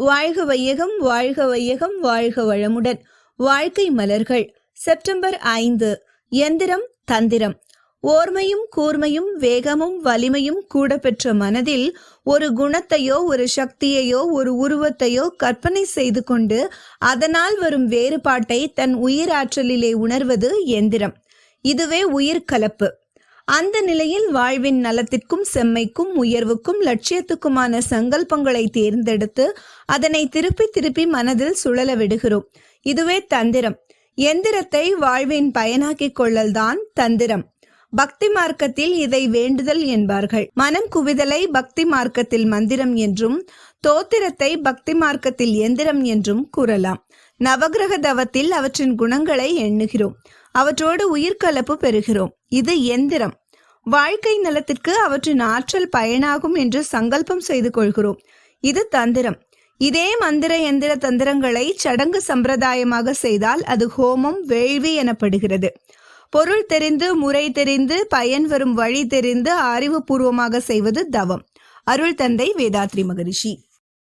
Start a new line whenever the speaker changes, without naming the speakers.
வாழ்க வையகம் வாழ்க வையகம் வாழ்க வளமுடன். வாழ்க்கை மலர்கள். செப்டம்பர் ஐந்து. எந்திரம் தந்திரம். ஓர்மையும் கூர்மையும் வேகமும் வலிமையும் கூட பெற்ற மனதில் ஒரு குணத்தையோ ஒரு சக்தியையோ ஒரு உருவத்தையோ கற்பனை செய்து கொண்டு அதனால் வரும் வேறுபாட்டை தன் உயிராற்றலிலே உணர்வது எந்திரம். இதுவே உயிர் கலப்பு அந்த நிலையில் வாழ்வின் நலத்திற்கும் செம்மைக்கும் உயர்வுக்கும் லட்சியத்துக்குமான சங்கல்பங்களை தேர்ந்தெடுத்து அதனை திருப்பி திருப்பி மனதில் சுழல விடுகிறோம். இதுவே தந்திரம். எந்திரத்தை வாழ்வின் பயனாக்கிக் கொள்ளல்தான் தந்திரம். பக்தி மார்க்கத்தில் இதை வேண்டுதல் என்பார்கள். மனம் குவிதலை பக்தி மார்க்கத்தில் மந்திரம் என்றும் தோத்திரத்தை பக்தி மார்க்கத்தில் எந்திரம் என்றும் கூறலாம். நவகிரக தவத்தில் அவற்றின் குணங்களை எண்ணுகிறோம். அவற்றோடு உயிர்கலப்பு பெறுகிறோம். இது எந்திரம். வாழ்க்கை நலத்திற்கு அவற்றின் ஆற்றல் பயனாகும் என்று சங்கல்பம் செய்து கொள்கிறோம். இது தந்திரம். இதே மந்திர எந்திர தந்திரங்களை சடங்கு சம்பிரதாயமாக செய்தால் அது ஹோமம் வேள்வி எனப்படுகிறது. பொருள் தெரிந்து முறை தெரிந்து பயன் வரும் வழி தெரிந்து அறிவுபூர்வமாக செய்வது தவம். அருள் தந்தை வேதாத்ரி மகரிஷி.